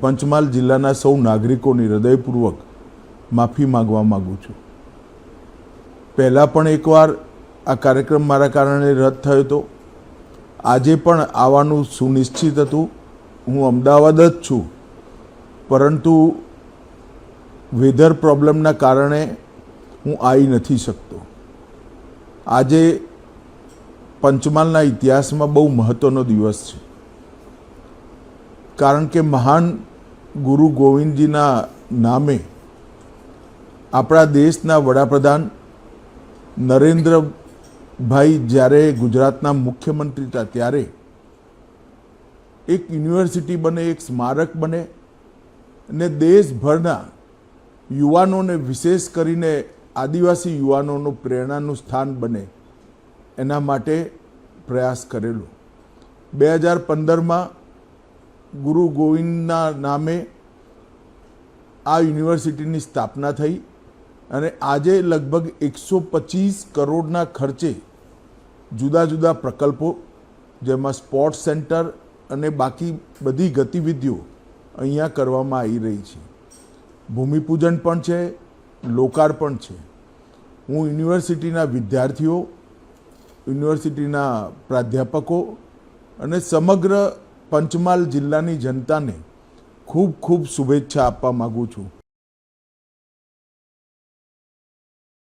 પંચમહાલ જિલ્લાના સૌ નાગરિકોની હૃદયપૂર્વક માફી માગવા માગું છું. પહેલાં પણ એકવાર આ કાર્યક્રમ મારા કારણે રદ થયો હતો. આજે પણ આવવાનું સુનિશ્ચિત હતું. હું અમદાવાદ જ છું. પરંતુ વેધર પ્રોબ્લેમના કારણે હું આવી નથી શકતો. આજે પંચમહાલના ઇતિહાસમાં બહુ મહત્ત્વનો દિવસ છે. કારણ કે મહાન ગુરુ ગોવિંદજીના નામે આપણા દેશના વડાપ્રધાન નરેન્દ્રભાઈ જ્યારે ગુજરાતના મુખ્યમંત્રી હતા ત્યારે એક યુનિવર્સિટી બને, એક સ્મારક બને અને દેશભરના યુવાનોને, વિશેષ કરીને આદિવાસી યુવાનોનું પ્રેરણાનું સ્થાન બને એના માટે પ્રયાસ કરેલો. બે હજાર પંદરમાં ગુરુ ગોવિંદના નામે આ યુનિવર્સિટીની સ્થાપના થઈ અને આજે લગભગ એકસો પચીસ કરોડના ખર્ચે જુદા જુદા પ્રકલ્પો, જેમાં સ્પોર્ટ્સ સેન્ટર અને બાકી બધી ગતિવિધિઓ અહીંયા કરવામાં આવી રહી છે. ભૂમિપૂજન પણ છે, લોકાર્પણ છે. હું યુનિવર્સિટીના વિદ્યાર્થીઓ, યુનિવર્સિટીના પ્રાધ્યાપકો અને સમગ્ર પંચમહાલ જિલ્લાની જનતાને ખૂબ ખૂબ શુભેચ્છા આપવા માગું છું.